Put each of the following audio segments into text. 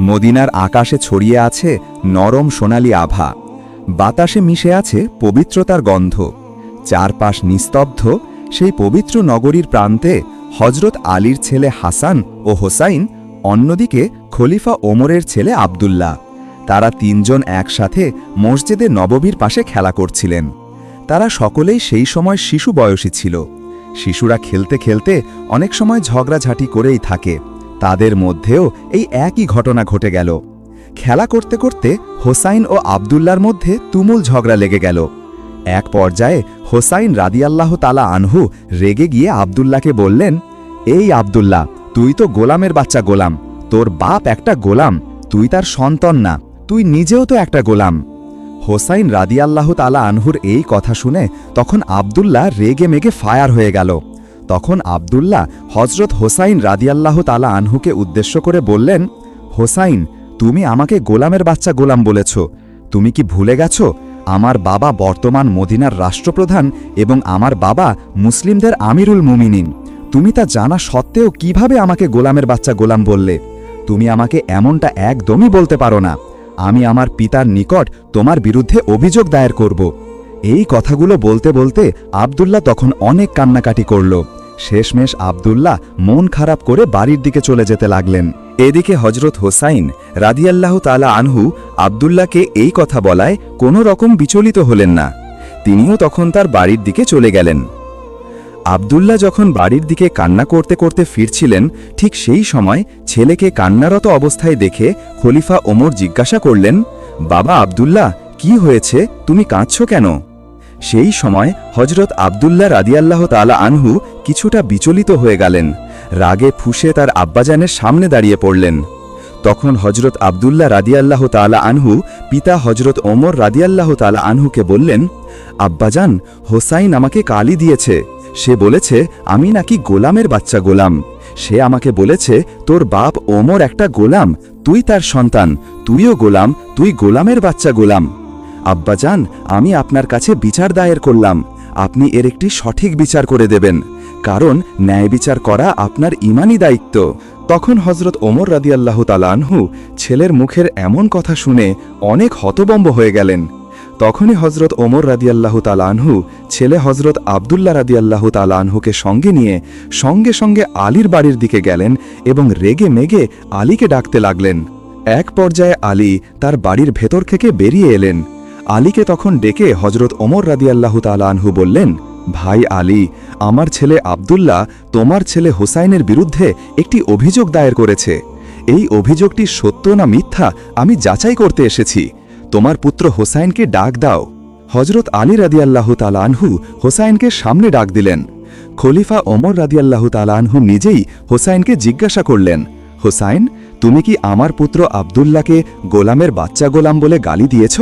মদিনার আকাশে ছড়িয়ে আছে নরম সোনালি আভা। বাতাসে মিশে আছে পবিত্রতার গন্ধ। চারপাশ নিস্তব্ধ, সেই পবিত্র নগরীর প্রান্তে হজরত আলীর ছেলে হাসান ও হোসাইন, অন্যদিকে খলিফা ওমরের ছেলে আবদুল্লাহ। তারা তিনজন একসাথে মসজিদে নববীর পাশে খেলা করছিলেন। তারা সকলেই সেই সময় শিশু বয়সী ছিল। শিশুরা খেলতে খেলতে অনেক সময় ঝগড়াঝাটি করেই থাকে। তাদের মধ্যেও এই একই ঘটনা ঘটে গেল। খেলা করতে করতে হোসাইন ও আবদুল্লার মধ্যে তুমুল ঝগড়া লেগে গেল। এক পর্যায়ে হোসাইন রাদিয়াল্লাহ তালা আনহু রেগে গিয়ে আবদুল্লাকে বললেন, এই আবদুল্লাহ, তুই তো গোলামের বাচ্চা গোলাম। তোর বাপ একটা গোলাম, তুই তার সন্তান না, তুই নিজেও তো একটা গোলাম। হোসাইন রাদিয়াল্লাহ তালা আনহুর এই কথা শুনে তখন আবদুল্লাহ রেগে মেগে ফায়ার হয়ে গেল। তখন আবদুল্লাহ হজরত হোসাইন রাদিয়াল্লাহ তালা আনহুকে উদ্দেশ্য করে বললেন, হোসাইন, তুমি আমাকে গোলামের বাচ্চা গোলাম বলেছ। তুমি কি ভুলে গেছ? আমার বাবা বর্তমান মদিনার রাষ্ট্রপ্রধান এবং আমার বাবা মুসলিমদের আমিরুল মুমিনিন। তুমি তা জানা সত্ত্বেও কীভাবে আমাকে গোলামের বাচ্চা গোলাম বললে? তুমি আমাকে এমনটা একদমই বলতে পারো না। আমি আমার পিতার নিকট তোমার বিরুদ্ধে অভিযোগ দায়ের করব। এই কথাগুলো বলতে বলতে আবদুল্লাহ তখন অনেক কান্নাকাটি করল। শেষমেশ আবদুল্লাহ মন খারাপ করে বাড়ির দিকে চলে যেতে লাগলেন। এদিকে হজরত হোসাইন রাদিয়াল্লাহ তালা আনহু আবদুল্লাহকে এই কথা বলায় কোনো রকম বিচলিত হলেন না। তিনিও তখন তার বাড়ির দিকে চলে গেলেন। আবদুল্লাহ যখন বাড়ির দিকে কান্না করতে করতে ফিরছিলেন, ঠিক সেই সময় ছেলেকে কান্নারত অবস্থায় দেখে খলিফা ওমর জিজ্ঞাসা করলেন, বাবা আবদুল্লাহ, কি হয়েছে? তুমি কাঁদছ কেন? সেই সময় হজরত আবদুল্লাহ রাদিয়াল্লাহ তালা আনহু কিছুটা বিচলিত হয়ে গেলেন। রাগে ফুসে তার আব্বাজানের সামনে দাঁড়িয়ে পড়লেন। তখন হজরত আবদুল্লাহ রাদিয়াল্লাহ তালা আনহু পিতা হজরত ওমর রাদিয়াল্লাহ তালা আনহুকে বললেন, আব্বাজান, হোসাইন আমাকে কালি দিয়েছে। সে বলেছে, আমি নাকি গোলামের বাচ্চা গোলাম। সে আমাকে বলেছে, তোর বাপ ওমর একটা গোলাম, তুই তার সন্তান, তুইও গোলাম, তুই গোলামের বাচ্চা গোলাম। আব্বাজান, আমি আপনার কাছে বিচার দায়ের করলাম। আপনি এর একটি সঠিক বিচার করে দেবেন, কারণ ন্যায় বিচার করা আপনার ইমানই দায়িত্ব। তখন হজরত ওমর রাদিয়াল্লাহ তালানহু ছেলের মুখের এমন কথা শুনে অনেক হতবম্ব হয়ে গেলেন। তখনই হজরত ওমর রাদিয়াল্লাহ তালানহু ছেলে হজরত আবদুল্লাহ রাদিয়াল্লাহ তালানহুকে সঙ্গে নিয়ে সঙ্গে সঙ্গে আলীর বাড়ির দিকে গেলেন এবং রেগে মেগে আলীকে ডাকতে লাগলেন। এক পর্যায়ে আলী তার বাড়ির ভেতর থেকে বেরিয়ে এলেন। আলীকে তখন ডেকে হজরত ওমর রাদিয়াল্লাহ তালানহু বললেন, ভাই আলী, আমার ছেলে আবদুল্লাহ তোমার ছেলে হোসাইনের বিরুদ্ধে একটি অভিযোগ দায়ের করেছে। এই অভিযোগটি সত্য না মিথ্যা আমি যাচাই করতে এসেছি। তোমার পুত্র হোসাইনকে ডাক দাও। হজরত আলী রাদিয়াল্লাহ তালানহু হোসাইনকে সামনে ডাক দিলেন। খলিফা ওমর রাদিয়াল্লাহ তালানহু নিজেই হোসাইনকে জিজ্ঞাসা করলেন, হোসাইন, তুমি কি আমার পুত্র আবদুল্লাহকে গোলামের বাচ্চা গোলাম বলে গালি দিয়েছ?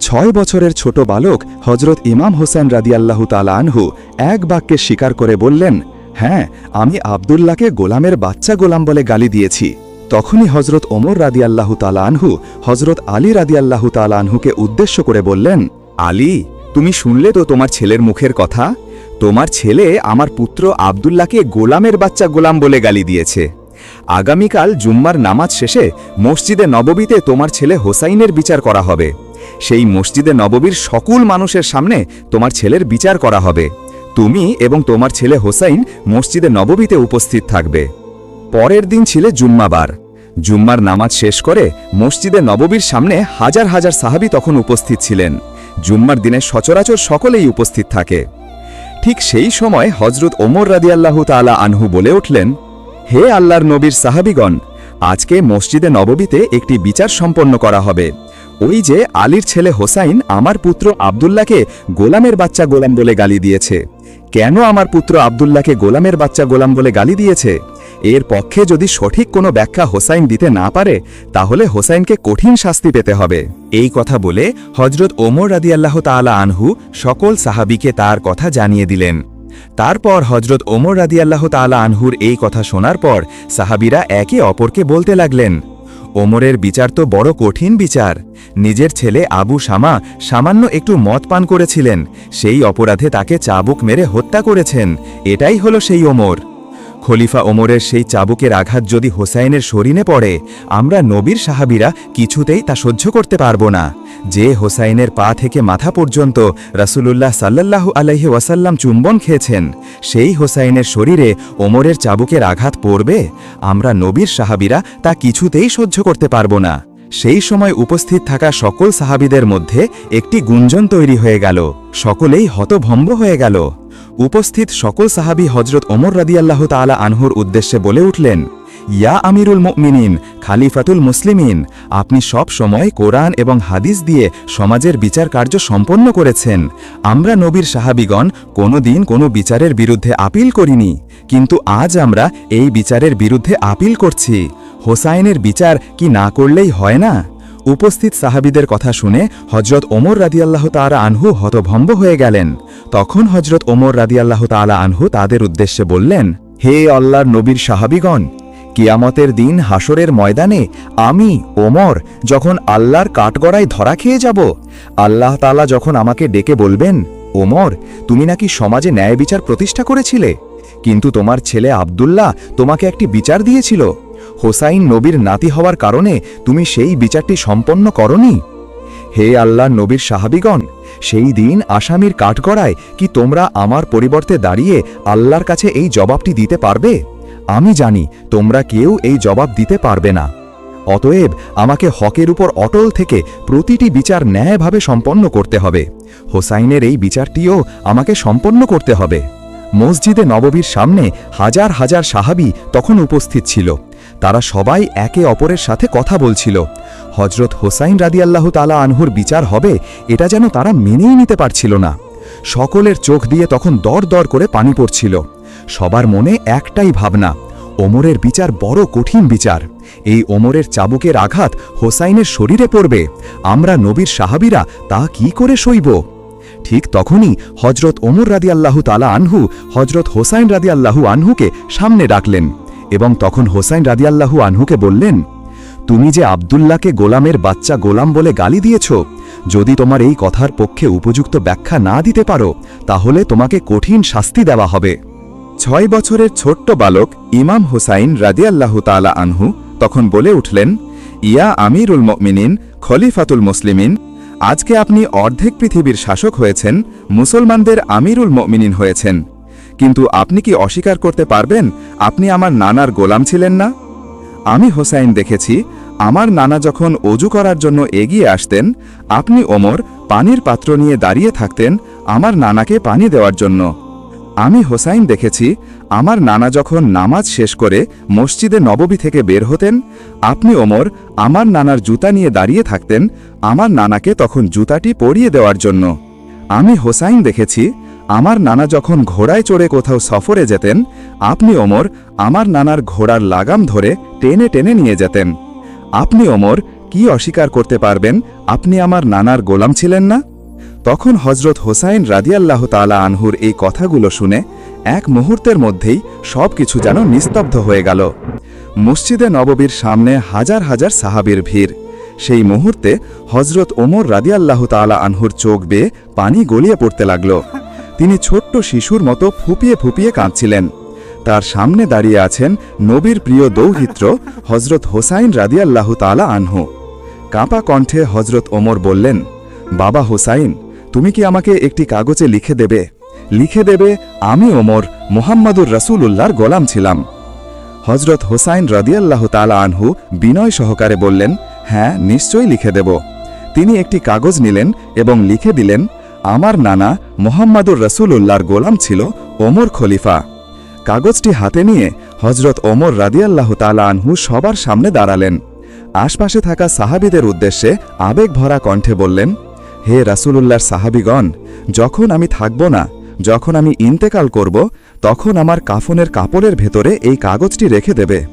ছয় বছরের ছোট বালক হজরত ইমাম হোসেন রাদিয়াল্লাহু তালানহু এক বাক্যে স্বীকার করে বললেন হ্যাঁ আমি আবদুল্লাহকে গোলামের বাচ্চা গোলাম বলে গালি দিয়েছি। তখনই হজরত ওমর রাদিয়াল্লাহু তালানহু হজরত আলী রাদিয়াল্লাহু তালানহুকে উদ্দেশ্য করে বললেন, আলী, তুমি শুনলে তো তোমার ছেলের মুখের কথা? তোমার ছেলে আমার পুত্র আবদুল্লাহকে গোলামের বাচ্চা গোলাম বলে গালি দিয়েছে। আগামীকাল জুম্মার নামাজ শেষে মসজিদে নববীতে তোমার ছেলে হোসাইনের বিচার করা হবে। সেই মসজিদে নববীর সকল মানুষের সামনে তোমার ছেলের বিচার করা হবে। তুমি এবং তোমার ছেলে হোসাইন মসজিদে নববীতে উপস্থিত থাকবে। পরের দিন ছিল জুম্মাবার। জুম্মার নামাজ শেষ করে মসজিদে নববীর সামনে হাজার হাজার সাহাবি তখন উপস্থিত ছিলেন। জুম্মার দিনে সচরাচর সকলেই উপস্থিত থাকে। ঠিক সেই সময় হজরত ওমর রাদিয়াল্লাহু তাআলা আনহু বলে উঠলেন, হে আল্লাহর নবীর সাহাবিগণ, আজকে মসজিদে নববীতে একটি বিচার সম্পন্ন করা হবে। ওই যে আলীর ছেলে হোসাইন আমার পুত্র আবদুল্লাহকে গোলামের বাচ্চা গোলাম বলে গালি দিয়েছে। কেন আমার পুত্র আবদুল্লাহকে গোলামের বাচ্চা গোলাম বলে গালি দিয়েছে? এর পক্ষে যদি সঠিক কোনো ব্যাখ্যা হোসাইন দিতে না পারে, তাহলে হোসাইনকে কঠিন শাস্তি পেতে হবে। এই কথা বলে হজরত ওমর রাদিয়াল্লাহ তাআলা আনহু সকল সাহাবিকে তার কথা জানিয়ে দিলেন। তারপর হজরত ওমর রাদিয়াল্লাহ তাআলা আনহুর এই কথা শোনার পর সাহাবিরা একে অপরকে বলতে লাগলেন ওমরের বিচার তো বড় কঠিন বিচার। নিজের ছেলে আবু শামা সামান্য একটু মদ পান করেছিলেন, সেই অপরাধে তাকে চাবুক মেরে হত্যা করেছেন, এটাই হলো সেই ওমর। খলিফা ওমরের সেই চাবুকের আঘাত যদি হোসাইনের শরীরে পড়ে, আমরা নবীর সাহাবিরা কিছুতেই তা সহ্য করতে পারব না। যে হোসাইনের পা থেকে মাথা পর্যন্ত রাসূলুল্লাহ সাল্লাল্লাহু আলাইহি ওয়াসাল্লাম চুম্বন খেয়েছেন, সেই হোসাইনের শরীরে ওমরের চাবুকের আঘাত পড়বে, আমরা নবীর সাহাবিরা তা কিছুতেই সহ্য করতে পারব না। সেই সময় উপস্থিত থাকা সকল সাহাবিদের মধ্যে একটি গুঞ্জন তৈরি হয়ে গেল, সকলেই হতভম্ব হয়ে গেল। উপস্থিত সকল সাহাবি হজরত ওমর রাদিয়াল্লাহ তাআলা আনহুর উদ্দেশ্যে বলে উঠলেন, ইয়া আমিরুল মুমিনিন, খালিফাতুল মুসলিমিন, আপনি সব সময় কোরআন এবং হাদিস দিয়ে সমাজের বিচার কার্য সম্পন্ন করেছেন। আমরা নবীর সাহাবিগণ কোনো দিন কোনো বিচারের বিরুদ্ধে আপিল করিনি, কিন্তু আজ আমরা এই বিচারের বিরুদ্ধে আপিল করছি। হোসাইনের বিচার কি না করলেই হয় না? উপস্থিত সাহাবিদের কথা শুনে হজরত ওমর রাদিয়াল্লাহ তাআলা আনহু হতভম্ব হয়ে গেলেন। তখন হজরত ওমর রাদিয়াল্লাহ তাআলা আনহু তাদের উদ্দেশ্যে বললেন, হে আল্লাহর নবীর সাহাবিগণ, কিয়ামতের দিন হাসরের ময়দানে আমি, ওমর, যখন আল্লাহর কাঠগড়ায় ধরা খেয়ে যাব, আল্লাহ তাআলা যখন আমাকে ডেকে বলবেন, ওমর, তুমি নাকি সমাজে ন্যায় বিচার প্রতিষ্ঠা করেছিলে? কিন্তু তোমার ছেলে আব্দুল্লাহ তোমাকে একটি বিচার দিয়েছিল। হোসাইন নবীর নাতি হওয়ার কারণে তুমি সেই বিচারটি সম্পন্ন করনি? হে আল্লাহ নবীর সাহাবিগণ, সেই দিন আসামির কাঠগড়ায় কি তোমরা আমার পরিবর্তে দাঁড়িয়ে আল্লাহর কাছে এই জবাবটি দিতে পারবে? আমি জানি তোমরা কেউ এই জবাব দিতে পারবে না। অতএব আমাকে হকের উপর অটল থেকে প্রতিটি বিচার ন্যায়ভাবে সম্পন্ন করতে হবে। হোসাইনের এই বিচারটিও আমাকে সম্পন্ন করতে হবে। মসজিদে নববীর সামনে হাজার হাজার সাহাবি তখন উপস্থিত ছিল। তারা সবাই একে অপরের সাথে কথা বলছিল। হজরত হোসাইন রাদিয়াল্লাহ তালা আনহুর বিচার হবে, এটা যেন তারা মেনেই নিতে পারছিল না। সকলের চোখ দিয়ে তখন দর দর করে পানি পড়ছিল। সবার মনে একটাই ভাবনা, ওমরের বিচার বড় কঠিন বিচার। এই ওমরের চাবুকের আঘাত হোসাইনের শরীরে পড়বে। আমরা নবীর সাহাবিরা তা কি করে সইব? ঠিক তখনই হজরত ওমর রাদি আল্লাহু তালা আনহু হজরত হোসাইন রাদি আল্লাহু আনহুকে সামনে ডাকলেন। এবং তখন হোসাইন রাদিয়াল্লাহু আনহুকে বললেন, তুমি যে আবদুল্লাহকে গোলামের বাচ্চা গোলাম বলে গালি দিয়েছ, যদি তোমার এই কথার পক্ষে উপযুক্ত ব্যাখ্যা না দিতে পারো, তাহলে তোমাকে কঠিন শাস্তি দেওয়া হবে। ছয় বছরের ছোট্ট বালক ইমাম হুসাইন রাদিয়াল্লাহু তালা আনহু তখন বলে উঠলেন, ইয়া আমিরুল মমিনিন, খলিফাতুল মুসলিমিন, আজকে আপনি অর্ধেক পৃথিবীর শাসক হয়েছেন, মুসলমানদের আমিরুল মমিনিন হয়েছেন। কিন্তু আপনি কি অস্বীকার করতে পারবেন আপনি আমার নানার গোলাম ছিলেন না? আমি হোসাইন দেখেছি, আমার নানা যখন অজু করার জন্য এগিয়ে আসতেন, আপনি ওমর পানির পাত্র নিয়ে দাঁড়িয়ে থাকতেন আমার নানাকে পানি দেওয়ার জন্য। আমি হোসাইন দেখেছি, আমার নানা যখন নামাজ শেষ করে মসজিদে নববী থেকে বের হতেন, আপনি ওমর আমার নানার জুতা নিয়ে দাঁড়িয়ে থাকতেন, আমার নানাকে তখন জুতাটি পরিয়ে দেওয়ার জন্য। আমি হোসাইন দেখেছি আমার নানা যখন ঘোড়ায় চড়ে কোথাও সফরে যেতেন, আপনি ওমর আমার নানার ঘোড়ার লাগাম ধরে টেনে টেনে নিয়ে যেতেন। আপনি ওমর, কি অস্বীকার করতে পারবেন? আপনি আমার নানার গোলাম ছিলেন না? তখন হজরত হোসাইন রাদিয়াল্লাহ তালা আনহুর এই কথাগুলো শুনে এক মুহূর্তের মধ্যেই সব কিছু যেন নিস্তব্ধ হয়ে গেল। মসজিদে নববীর সামনে হাজার হাজার সাহাবির ভিড়। সেই মুহূর্তে হজরত ওমর রাদিয়াল্লাহ তালা আনহুর চোখ বেয়ে পানি গলিয়ে পড়তে লাগল। তিনি ছোট্ট শিশুর মতো ফুপিয়ে ফুপিয়ে কাঁদছিলেন। তার সামনে দাঁড়িয়ে আছেন নবীর প্রিয় দৌহিত্র হজরত হোসাইন রাদিয়াল্লাহ তালা আনহু। কাঁপা কণ্ঠে হজরত ওমর বললেন, বাবা হোসাইন, তুমি কি আমাকে একটি কাগজে লিখে দেবে? লিখে দেবে, আমি ওমর, মোহাম্মদুর রসুলুল্লাহর গোলাম ছিলাম। হজরত হোসাইন রদিয়াল্লাহ তালা আনহু বিনয় সহকারে বললেন হ্যাঁ নিশ্চয়ই লিখে দেব। তিনি একটি কাগজ নিলেন এবং লিখে দিলেন আমার নানা মোহাম্মদুর রসুলুল্লাহর গোলাম ছিল ওমর খলিফা। কাগজটি হাতে নিয়ে হজরত ওমর রাদিয়াল্লাহ তালা আনহু সবার সামনে দাঁড়ালেন। আশপাশে থাকা সাহাবিদের উদ্দেশ্যে আবেগ ভরা কণ্ঠে বললেন, হে রাসূলুল্লাহর সাহাবিগণ, যখন আমি থাকব না, যখন আমি ইন্তেকাল করব, তখন আমার কাফনের কাপড়ের ভেতরে এই কাগজটি রেখে দেবে।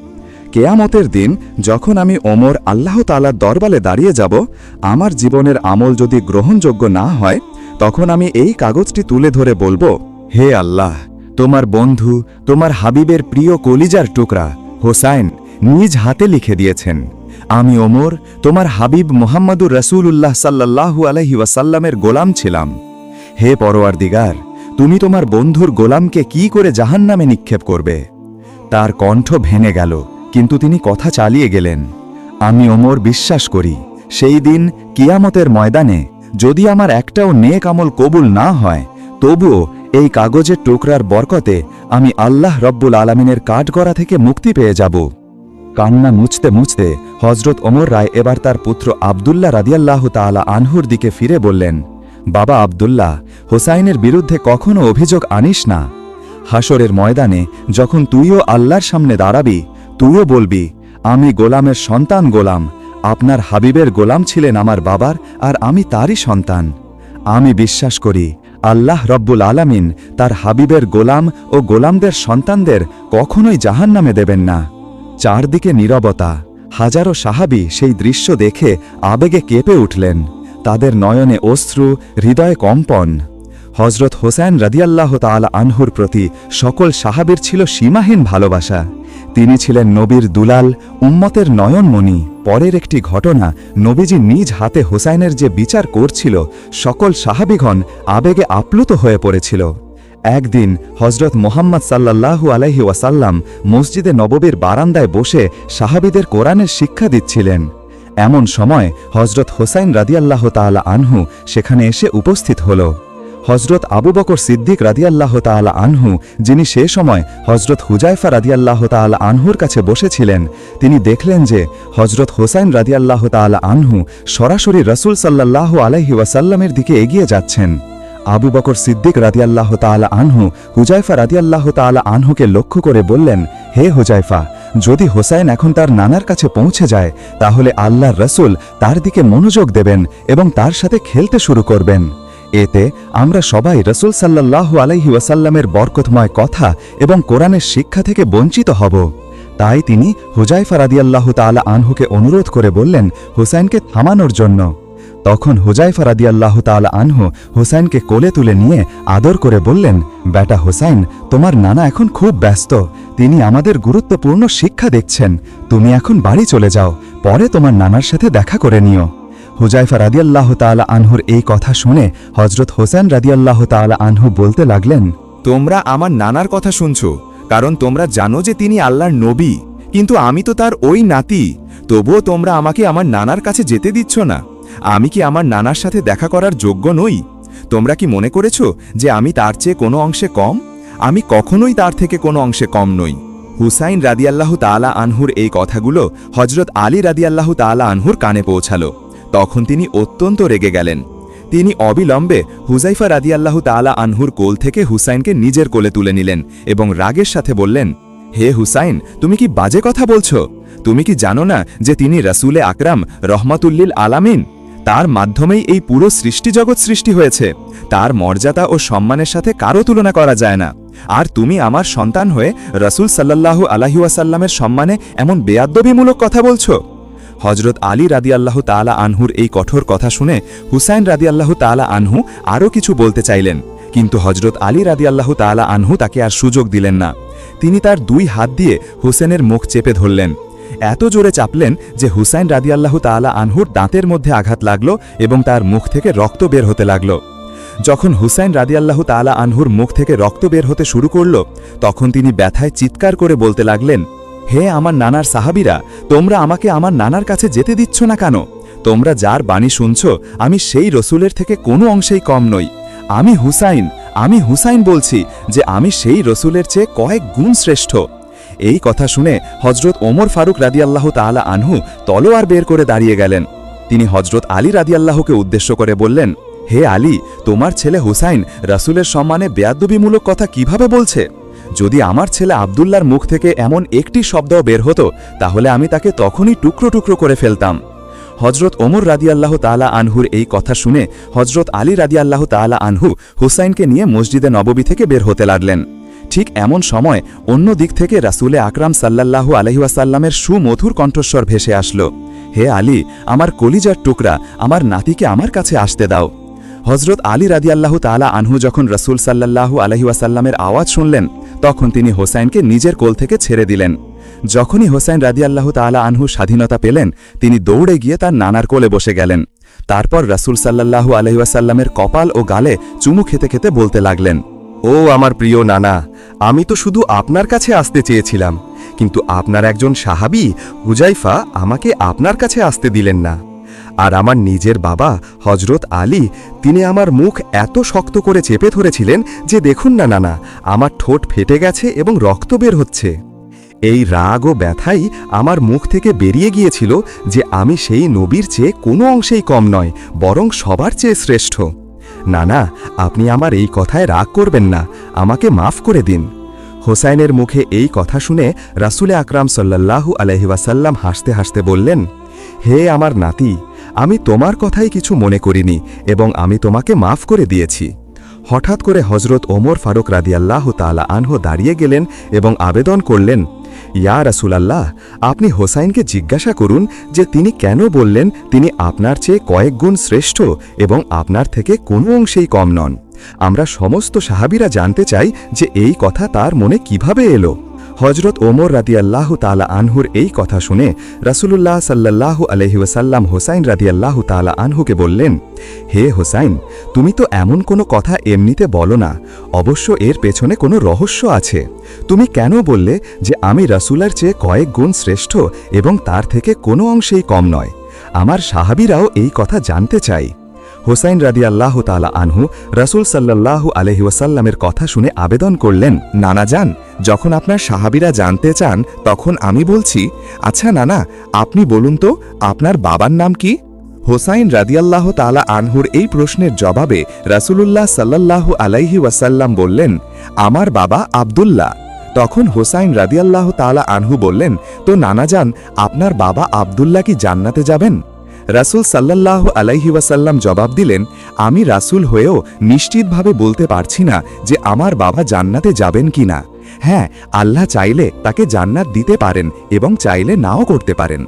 কেয়ামতের দিন যখন আমি ওমর আল্লাহ তালার দরবালে দাঁড়িয়ে যাব, আমার জীবনের আমল যদি গ্রহণযোগ্য না হয় তখন আমি এই কাগজটি তুলে ধরে বলব, হে আল্লাহ, তোমার বন্ধু, তোমার হাবিবের প্রিয় কলিজার টুকরা, হোসাইন, নিজ হাতে লিখে দিয়েছেন। আমি ওমর, তোমার হাবিব মোহাম্মদুর রসুল্লাহ সাল্লাহু আলহি ওয়াসাল্লামের গোলাম ছিলাম। হে পরোয়ার দিগার তুমি তোমার বন্ধুর গোলামকে কি করে জাহান্নামে নিক্ষেপ করবে? তার কণ্ঠ ভেঙে গেল, কিন্তু তিনি কথা চালিয়ে গেলেন। আমি ওমর বিশ্বাস করি, সেই দিন কিয়ামতের ময়দানে যদি আমার একটাও নেক আমল কবুল না হয়, তবুও এই কাগজের টুকরার বরকতে আমি আল্লাহ রব্বুল আলমিনের কাঠগড়া থেকে মুক্তি পেয়ে যাব। কান্না মুছতে মুছতে হজরত ওমর রায় এবার তার পুত্র আবদুল্লাহ রাদিয়াল্লাহ তাআলা আনহুর দিকে ফিরে বললেন, বাবা আবদুল্লাহ, হোসাইনের বিরুদ্ধে কখনো অভিযোগ আনিস না। হাসরের ময়দানে যখন তুইও আল্লাহর সামনে দাঁড়াবি, তুইও বলবি, আমি গোলামের সন্তান গোলাম আপনার হাবিবের গোলাম ছিলেন আমার বাবার আর আমি তারই সন্তান। আমি বিশ্বাস করি, আল্লাহ রব্বুল আলামিন তার হাবিবের গোলাম ও গোলামদের সন্তানদের কখনোই জাহান্নামে দেবেন না। চারদিকে নীরবতা, হাজারো সাহাবি সেই দৃশ্য দেখে আবেগে কেঁপে উঠলেন। তাদের নয়নে অশ্রু, হৃদয়ে কম্পন। হজরত হোসেন রাদিয়াল্লাহ তাআলা আনহুর প্রতি সকল সাহাবীর ছিল সীমাহীন ভালোবাসা। তিনি ছিলেন নবীর দুলাল, উম্মতের নয়নমণি। পরের একটি ঘটনা, নবীজি নিজ হাতে হোসাইনের যে বিচার করছিল, সকল সাহাবিগণ আবেগে আপ্লুত হয়ে পড়েছিল। একদিন হজরত মোহাম্মদ সাল্লাল্লাহু আলাইহি ওয়াসাল্লাম মসজিদে নববীর বারান্দায় বসে সাহাবিদের কোরআনের শিক্ষা দিচ্ছিলেন। এমন সময় হজরত হোসাইন রাদিয়াল্লাহ তাআলা আনহু সেখানে এসে উপস্থিত হল। হজরত আবু বকর সিদ্দিক রাদিয়াল্লাহ তাআলা আনহু, যিনি সে সময় হজরত হুজাইফা রাদিয়াল্লাহ তাআলা আনহুর কাছে বসেছিলেন, তিনি দেখলেন যে হজরত হোসাইন রাদিয়াল্লাহ তাআলা আনহু সরাসরি রসুল সাল্লাল্লাহু আলাইহি ওয়াসাল্লামের দিকে এগিয়ে যাচ্ছেন। আবু বকর সিদ্দিক রাদিয়াল্লাহ তাআলা আনহু হুজাইফা রাদিয়াল্লাহ তাআলা আনহুকে লক্ষ্য করে বললেন, হে হুজাইফা, যদি হোসাইন এখন তার নানার কাছে পৌঁছে যায়, তাহলে আল্লাহর রসুল তার দিকে মনোযোগ দেবেন এবং তার সাথে খেলতে শুরু করবেন। এতে আমরা সবাই রসুল সাল্লাল্লাহু আলাইহি ওয়াসাল্লামের বরকতময় কথা এবং কোরআনের শিক্ষা থেকে বঞ্চিত হব। তাই তিনি হুজাইফা রাদিয়াল্লাহ তাআলা আনহুকে অনুরোধ করে বললেন, হুসাইনকে থামানোর জন্য। তখন হুজাইফা রাদিয়াল্লাহ তাআলা আনহু হুসাইনকে কোলে তুলে নিয়ে আদর করে বললেন, বেটা হুসাইন, তোমার নানা এখন খুব ব্যস্ত। তিনি আমাদের গুরুত্বপূর্ণ শিক্ষা দেখছেন। তুমি এখন বাড়ি চলে যাও। পরে তোমার নানার সাথে দেখা করে নিও। হুজাইফা রাদিয়াল্লাহ তাআলা আনহুর এই কথা শুনে হজরত হোসেন রাদিয়াল্লাহ তাআলা আনহু বলতে লাগলেন, তোমরা আমার নানার কথা শুনছ, কারণ তোমরা জানো যে তিনি আল্লাহর নবী, কিন্তু আমি তো তার ওই নাতি, তবুও তোমরা আমাকে আমার নানার কাছে যেতে দিচ্ছ না। আমি কি আমার নানার সাথে দেখা করার যোগ্য নই? তোমরা কি মনে করেছ যে আমি তার চেয়ে কোনো অংশে কম? আমি কখনোই তার থেকে কোনো অংশে কম নই। হুসাইন রাদিয়াল্লাহু তাআলা আনহুর এই কথাগুলো হজরত আলী রাদিয়াল্লাহু তাআলা আনহুর কানে পৌঁছালো। তখন তিনি অত্যন্ত রেগে গেলেন। তিনি অবিলম্বে হুজাইফা রাদিয়াল্লাহু তাআলা আনহুর কোল থেকে হুসাইনকে নিজের কোলে তুলে নিলেন এবং রাগের সাথে বললেন, হে হুসাইন, তুমি কি বাজে কথা বলছো? তুমি কি জানো না যে তিনি রাসূলে আকরাম রহমাতুল্লিল আলামিন? তার মাধ্যমেই এই পুরো সৃষ্টিজগৎ সৃষ্টি হয়েছে। তার মর্যাদা ও সম্মানের সাথে কারও তুলনা করা যায় না। আর তুমি আমার সন্তান হয়ে রসুল সাল্লাল্লাহু আলাহিউসাল্লামের সম্মানে এমন বেয়াদ্দবিমূলক কথা বলছো? হজরত আলী রাদিয়াল্লাহ তাআলা আনহুর এই কঠোর কথা শুনে হুসাইন রাদিয়াল্লাহ তালা আনহু আরও কিছু বলতে চাইলেন। কিন্তু হজরত আলী রাদিয়াল্লাহ তাআলা আনহু তাকে আর সুযোগ দিলেন না। তিনি তার দুই হাত দিয়ে হুসেনের মুখ চেপে ধরলেন। এত জোরে চাপলেন যে হুসাইন রাদিয়াল্লাহ তাআলা আনহুর দাঁতের মধ্যে আঘাত লাগল এবং তার মুখ থেকে রক্ত বের হতে লাগল। যখন হুসাইন রাদিয়াল্লাহু তাআলা আনহুর মুখ থেকে রক্ত বের হতে শুরু করল, তখন তিনি ব্যথায় চিৎকার করে বলতে লাগলেন হে আমার নানার সাহাবিরা, তোমরা আমাকে আমার নানার কাছে যেতে দিচ্ছ না কেন? তোমরা যার বাণী শুনছ, আমি সেই রসুলের থেকে কোনো অংশেই কম নই। আমি হুসাইন আমি হুসাইন বলছি যে আমি সেই রসুলের চেয়ে কয়েক গুণ শ্রেষ্ঠ। এই কথা শুনে হজরত ওমর ফারুক রাদিয়াল্লাহ তাআলা আনহু তলোয়ার বের করে দাঁড়িয়ে গেলেন। তিনি হজরত আলী রাদিয়াল্লাহকে উদ্দেশ্য করে বললেন, হে আলী, তোমার ছেলে হুসাইন রাসুলের সম্মানে বেয়াদ্দবিমূলক কথা কীভাবে বলছে? যদি আমার ছেলে আবদুল্লার মুখ থেকে এমন একটি শব্দও বের হতো, তাহলে আমি তাকে তখনই টুকরো টুকরো করে ফেলতাম। হজরত ওমর রাদিয়াল্লাহ তালা আনহুর এই কথা শুনে হজরত আলী রাদিয়াল্লাহ তাআলা আনহু হুসাইনকে নিয়ে মসজিদে নববী থেকে বের হতে লাগলেন। ঠিক এমন সময় অন্য দিক থেকে রাসুলে আকরাম সাল্লাল্লাহু আলহিউসাল্লামের সুমধুর কণ্ঠস্বর ভেসে আসলো। হে আলী, আমার কলিজার টুকরা, আমার নাতিকে আমার কাছে আসতে দাও। হজরত আলী রাদিয়াল্লাহ তাআলা আনহু যখন রসুল সাল্লাল্লাহু আলহিউসাল্লামের আওয়াজ শুনলেন তখন তিনি হোসাইনকে নিজের কোল থেকে ছেড়ে দিলেন। যখনই হোসাইন রাদিয়াল্লাহ তাআলা আনহু স্বাধীনতা পেলেন, তিনি দৌড়ে গিয়ে তার নানার কোলে বসে গেলেন। তারপর রাসুল সাল্লাল্লাহু আলহিউসাল্লামের কপাল ও গালে চুমু খেতে খেতে বলতে লাগলেন, ও আমার প্রিয় নানা, আমি তো শুধু আপনার কাছে আসতে চেয়েছিলাম, কিন্তু আপনার একজন সাহাবি হুজাইফা আমাকে আপনার কাছে আসতে দিলেন না। আর আমার নিজের বাবা হজরত আলী, তিনি আমার মুখ এত শক্ত করে চেপে ধরেছিলেন যে দেখুন না নানা, আমার ঠোঁট ফেটে গেছে এবং রক্ত বের হচ্ছে। এই রাগ ও ব্যথাই আমার মুখ থেকে বেরিয়ে গিয়েছিল যে আমি সেই নবীর চেয়ে কোনো অংশেই কম নয়, বরং সবার চেয়ে শ্রেষ্ঠ। না না আপনি আমার এই কথায় রাগ করবেন না, আমাকে মাফ করে দিন। হোসাইনের মুখে এই কথা শুনে রাসুলে আকরাম সাল্লাল্লাহু আলহিবাসাল্লাম হাসতে হাসতে বললেন, হে আমার নাতি আমি তোমার কথাই কিছু মনে করিনি এবং আমি তোমাকে মাফ করে দিয়েছি। হঠাৎ করে হজরত ওমর ফারুক রাদিয়াল্লাহ তালা আনহো দাঁড়িয়ে গেলেন এবং আবেদন করলেন, ইয়া রাসুলাল্লাহ, আপনি হোসাইনকে জিজ্ঞাসা করুন যে তিনি কেন বললেন তিনি আপনার চেয়ে কয়েক গুণ শ্রেষ্ঠ এবং আপনার থেকে কোনো অংশেই কম নন। আমরা সমস্ত সাহাবিরা জানতে চাই যে এই কথা তার মনে কীভাবে এলো। হজরত ওমর রাদিয়াল্লাহু তালা আনহুর এই কথা শুনে রাসুলুল্লাহ সাল্লাল্লাহু আলহিউসাল্লাম হোসাইন রাদিয়াল্লাহু তালা আনহুকে বললেন, হে হোসাইন, তুমি তো এমন কোনো কথা এমনিতে বলো না। অবশ্য এর পেছনে কোনো রহস্য আছে। তুমি কেন বললে যে আমি রাসুলার চেয়ে কয়েক গুণ শ্রেষ্ঠ এবং তার থেকে কোনো অংশেই কম নয়? আমার সাহাবিরাও এই কথা জানতে চাই হোসাইন রাদি আল্লাহ তালা আনহু রাসুল সাল্লাল্লাহু আলহি ওয়াসাল্লামের কথা শুনে আবেদন করলেন, নানা যান যখন আপনার সাহাবিরা জানতে চান, তখন আমি বলছি আচ্ছা নানা, আপনি বলুন তো, আপনার বাবার নাম কি? হোসাইন রাদিয়াল্লাহ তালা আনহুর এই প্রশ্নের জবাবে রাসূলুল্লাহ সাল্লাল্লাহু আলাইহি ওয়াসাল্লাম বললেন, আমার বাবা আব্দুল্লাহ। তখন হোসাইন রাদিয়াল্লাহ তালা আনহু বললেন, তো নানা যান আপনার বাবা আব্দুল্লাহ কি জান্নাতে যাবেন? রাসূল সাল্লাল্লাহ আলাইহি ওয়াসাল্লাম জবাব দিলেন, আমি রাসূল হয়েও নিশ্চিতভাবে বলতে পারছি না যে আমার বাবা জান্নাতে যাবেন কি না হ্যাঁ আল্লাহ চাইলে তাকে জান্নাত দিতে পারেন এবং চাইলে নাও করতে পারেন।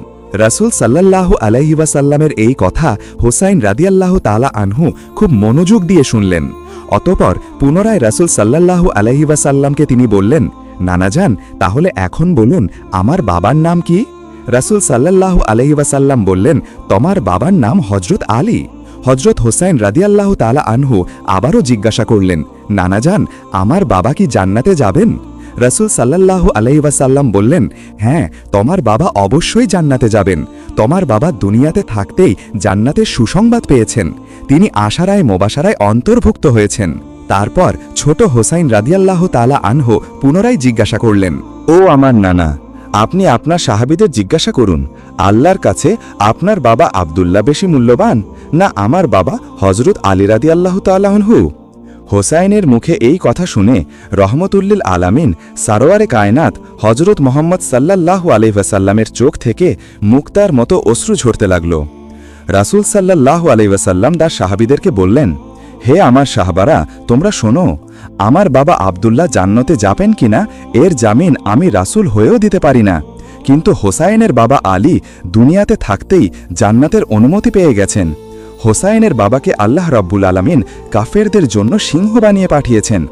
রাসূল সাল্লাল্লাহ আলাইহি ওয়াসাল্লামের এই কথা হোসাইন রাদিয়াল্লাহ তালা আনহু খুব মনোযোগ দিয়ে শুনলেন। অতপর পুনরায় রাসূল সাল্লাল্লাহু আলাইহি ওয়াসাল্লামকে তিনি বললেন নানাজান তাহলে এখন বলুন, আমার বাবার নাম কি? রাসূল সাল্লাল্লাহু আলহি ওয়াসাল্লাম বললেন, তোমার বাবার নাম হজরত আলী। হজরত হোসাইন রাদিয়াল্লাহ তালা আনহু আবারও জিজ্ঞাসা করলেন, নানা যান আমার বাবা কি জান্নাতে যাবেন? রাসূল সাল্লাল্লাহু আলহি ওয়াসাল্লাম বললেন হ্যাঁ তোমার বাবা অবশ্যই জান্নাতে যাবেন। তোমার বাবা দুনিয়াতে থাকতেই জান্নাতের সুসংবাদ পেয়েছেন। তিনি আশারায় মোবাসারায় অন্তর্ভুক্ত হয়েছেন। তারপর ছোট হোসাইন রাদিয়াল্লাহ তালা আনহু পুনরায় জিজ্ঞাসা করলেন, ও আমার নানা আপনি আপনার সাহাবিদের জিজ্ঞাসা করুন, আল্লাহর কাছে আপনার বাবা আবদুল্লাহ বেশি মূল্যবান না আমার বাবা হজরত আলী রাদি আল্লাহ তাল্লাহনহু হোসাইনের মুখে এই কথা শুনে রহমতুল্লিল আলামিন সারোয়ারে কায়নাত হজরত মোহাম্মদ সাল্লাল্লাহু আলহিহাসাল্লামের চোখ থেকে মুক্তার মতো অশ্রু ঝরতে লাগল। রাসূল সাল্লাল্লাহু আলহিহাসাল্লাম তার সাহাবিদেরকে বললেন, হে আমার সাহাবারা, তোমরা শোনো আমার বাবা আবদুল্লাহ জান্নতে যাবেন কিনা, এর জামিন আমি রাসূল হয়েও দিতে পারি না। কিন্তু হোসাইনের বাবা আলী দুনিয়াতে থাকতেই জান্নাতের অনুমতি পেয়ে গেছেন। হোসাইনের বাবাকে আল্লাহ রব্বুল আলমিন কাফেরদের জন্য সিংহ বানিয়ে পাঠিয়েছেন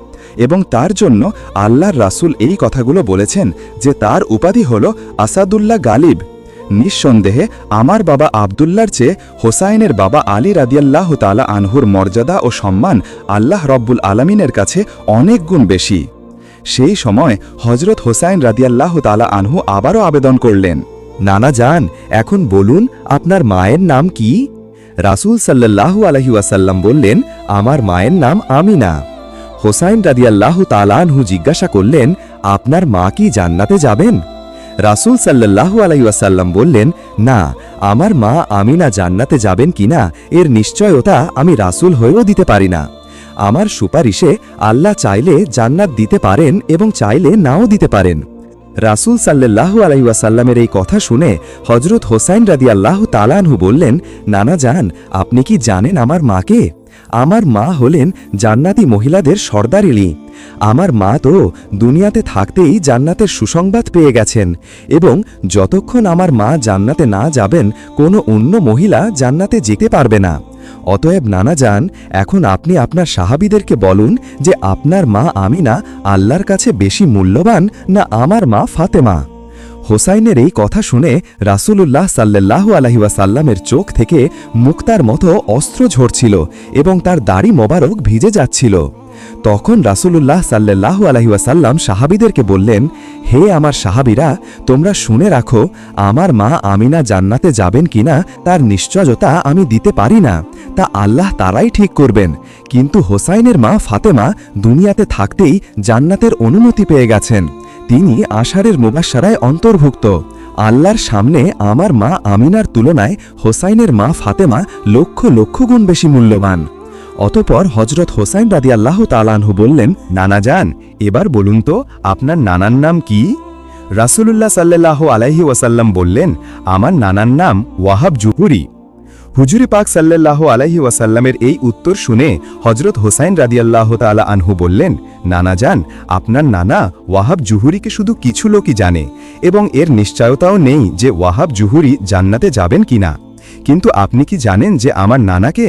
এবং তার জন্য আল্লাহর রাসূল এই কথাগুলো বলেছেন যে তার উপাধি হল আসাদুল্লাহ গালিব। নিঃসন্দেহে আমার বাবা আবদুল্লার চেয়ে হোসাইনের বাবা আলী রাদিয়াল্লাহ তালা আনহুর মর্যাদা ও সম্মান আল্লাহ রব্বুল আলমিনের কাছে অনেক গুণ বেশি। সেই সময় হজরত হোসাইন রাদিয়াল্লাহ তালা আনহু আবারও আবেদন করলেন, নানা যান এখন বলুন আপনার মায়ের নাম কি? রাসূল সাল্লাল্লাহু আলহি ওয়াসাল্লাম বললেন, আমার মায়ের নাম আমিনা। হোসাইন রাদিয়াল্লাহ তালানহু জিজ্ঞাসা করলেন, আপনার মা কি জান্নাতে যাবেন? রাসূল সাল্লাল্লাহু আলাই ওয়াসাল্লাম বললেন, না, আমার মা আমিনা জান্নাতে যাবেন কিনা, এর নিশ্চয়তা আমি রাসূল হয়েও দিতে পারি না। আমার সুপারিশে আল্লাহ চাইলে জান্নাত দিতে পারেন এবং চাইলে নাও দিতে পারেন। রাসূল সাল্লাল্লাহু আলাই ওয়াসাল্লামের এই কথা শুনে হজরত হোসাইন রাদি আল্লাহ তালানহু বললেন, নানা যান আপনি কি জানেন আমার মাকে? আমার মা হলেন জান্নাতি মহিলাদের সর্দারিলি আমার মা তো দুনিয়াতে থাকতেই জান্নাতের সুসংবাদ পেয়ে গেছেন এবং যতক্ষণ আমার মা জান্নাতে না যাবেন, কোনো অন্য মহিলা জান্নাতে যেতে পারবে না। অতএব নানা যান, এখন আপনি আপনার সাহাবিদেরকে বলুন যে আপনার মা আমিনা আল্লাহর কাছে বেশি মূল্যবান না আমার মা ফাতেমা? হোসাইনের এই কথা শুনে রাসূলুল্লাহ সাল্লাল্লাহু আলাইহি ওয়াসাল্লামের চোখ থেকে মুক্তার মতো অস্ত্র ঝরছিল এবং তার দাড়ি মোবারক ভিজে যাচ্ছিল। তখন রাসূলুল্লাহ সাল্লাল্লাহু আলাইহি ওয়াসাল্লাম সাহাবীদেরকে বললেন, হে আমার সাহাবীরা, তোমরা শুনে রাখো, আমার মা আমিনা জান্নাতে যাবেন কিনা তার নিশ্চয়তা আমি দিতে পারি না। তা আল্লাহ তারাই ঠিক করবেন। কিন্তু হোসাইনের মা ফাতেমা দুনিয়াতে থাকতেই জান্নাতের অনুমতি পেয়ে গেছেন। তিনি আষাঢ়ের মুবাসারায় অন্তর্ভুক্ত। আল্লাহর সামনে আমার মা আমিনার তুলনায় হোসাইনের মা ফাতেমা লক্ষ লক্ষ গুণ বেশি মূল্যবান। অতপর হজরত হোসাইন রাদি আল্লাহ তালানহু বললেন, নানা যান এবার বলুন তো, আপনার নানার নাম কি? রাসূলুল্লাহ সাল্লাল্লাহু আলাইহি ওয়াসাল্লাম বললেন, আমার নানার নাম ওয়াহাব জুহুরি। হুজুরি পাক সাল্লাল্লাহু আলাইহি ওয়াসাল্লামের এই উত্তর শুনে হজরত হোসাইন রাদিয়াল্লাহু তাআলা আনহু বললেন, নানা যান আপনার নানা ওয়াহাব জুহুরিকে শুধু কিছু লোকই জানে এবং এর নিশ্চয়তাও নেই যে ওয়াহাব জুহুরি জান্নাতে যাবেন কিনা। কিন্তু আপনি কি জানেন যে আমার নানাকে?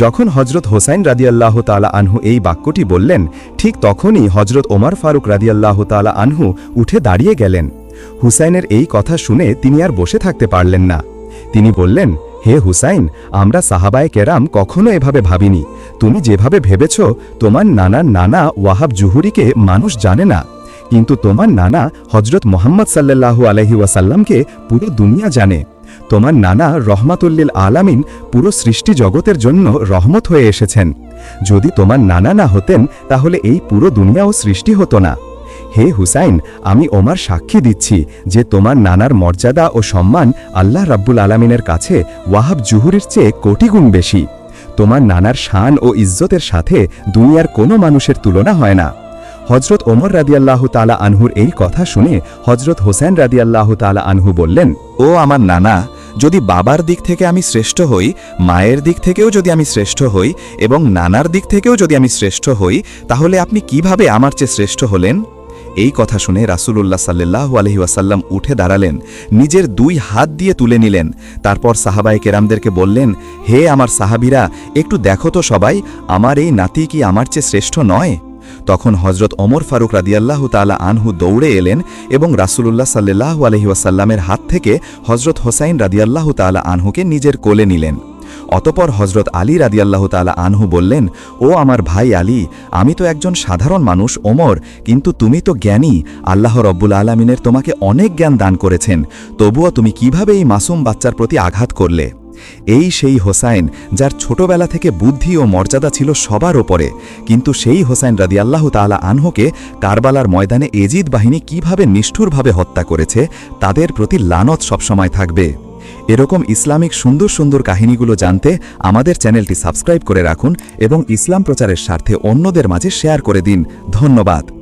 যখন হজরত হোসাইন রাদিয়াল্লাহ তালা আনহু এই বাক্যটি বললেন, ঠিক তখনই হজরত ওমর ফারুক রাদিয়াল্লাহ তালা আনহু উঠে দাঁড়িয়ে গেলেন। হুসাইনের এই কথা শুনে তিনি আর বসে থাকতে পারলেন না। তিনি বললেন হে হুসাইন, আমরা সাহাবায় কেরাম কখনো এভাবে ভাবিনি। তুমি যেভাবে ভেবেছ, তোমার নানার নানা ওয়াহাব জুহুরিকে মানুষ জানে না। কিন্তু তোমার নানা হজরত মোহাম্মদ সাল্লাল্লাহু আলহি ওয়াসাল্লামকে পুরো দুনিয়া জানে। তোমার নানা রহমাতুল্লিল আলামিন পুরো সৃষ্টি জগতের জন্য রহমত হয়ে এসেছেন। যদি তোমার নানা না হতেন, তাহলে এই পুরো দুনিয়াও সৃষ্টি হতো না। হে হুসাইন, আমি ওমার সাক্ষী দিচ্ছি যে তোমার নানার মর্যাদা ও সম্মান আল্লাহ রাব্বুল আলামিনের কাছে ওয়াহাব জুহুরির চেয়ে কোটি গুণ বেশি। তোমার নানার শান ও ইজ্জতের সাথে দুনিয়ার কোনো মানুষের তুলনা হয় না। হজরত ওমর রাদিয়াল্লাহ তালা আনহুর এই কথা শুনে হজরত হোসেন রাদিয়াল্লাহ তালা আনহু বললেন, ও আমার নানা, যদি বাবার দিক থেকে আমি শ্রেষ্ঠ হই, মায়ের দিক থেকেও যদি আমি শ্রেষ্ঠ হই এবং নানার দিক থেকেও যদি আমি শ্রেষ্ঠ হই, তাহলে আপনি কীভাবে আমার চেয়ে শ্রেষ্ঠ হলেন? এই কথা শুনে রাসূলুল্লাহ সাল্লাহ আলহি ওয়াসাল্লাম উঠে দাঁড়ালেন, নিজের দুই হাত দিয়ে তুলে নিলেন। তারপর সাহাবাই কেরামদেরকে বললেন, হে আমার সাহাবিরা, একটু দেখো তো সবাই, আমার এই নাতি কি আমার চেয়ে শ্রেষ্ঠ নয়? তখন হজরত অমর ফারুক রাদিয়াল্লাহ তালা আনহু দৌড়ে এলেন এবং রাসূলুল্লাহ সাল্লাহ আলহি ওয়াসাল্লামের হাত থেকে হজরত হোসাইন রাদিয়াল্লাহ তালা আনহুকে নিজের কোলে নিলেন। অতপর হজরত আলী রাদিয়াল্লাহ তালা আনহু বললেন, ও আমার ভাই আলী, আমি তো একজন সাধারণ মানুষ, ওমর, কিন্তু তুমি তো জ্ঞানী, আল্লাহ রব্বুল আলমিনের তোমাকে অনেক জ্ঞান দান করেছেন, তবুও তুমি কীভাবে এই মাসুম বাচ্চার প্রতি আঘাত করলে? এই সেই হোসাইন, যার ছোটবেলা থেকে বুদ্ধি ও মর্যাদা ছিল সবার ওপরে, কিন্তু সেই হোসাইন রাদিয়াল্লাহ তালা আনহুকে কারবালার ময়দানে এজিদ বাহিনী কীভাবে নিষ্ঠুরভাবে হত্যা করেছে, তাদের প্রতি লানত সবসময় থাকবে। এরকম ইসলামিক সুন্দর সুন্দর কাহিনীগুলো জানতে আমাদের চ্যানেলটি সাবস্ক্রাইব করে রাখুন এবং ইসলাম প্রচারের স্বার্থে অন্যদের মাঝে শেয়ার করে দিন। ধন্যবাদ।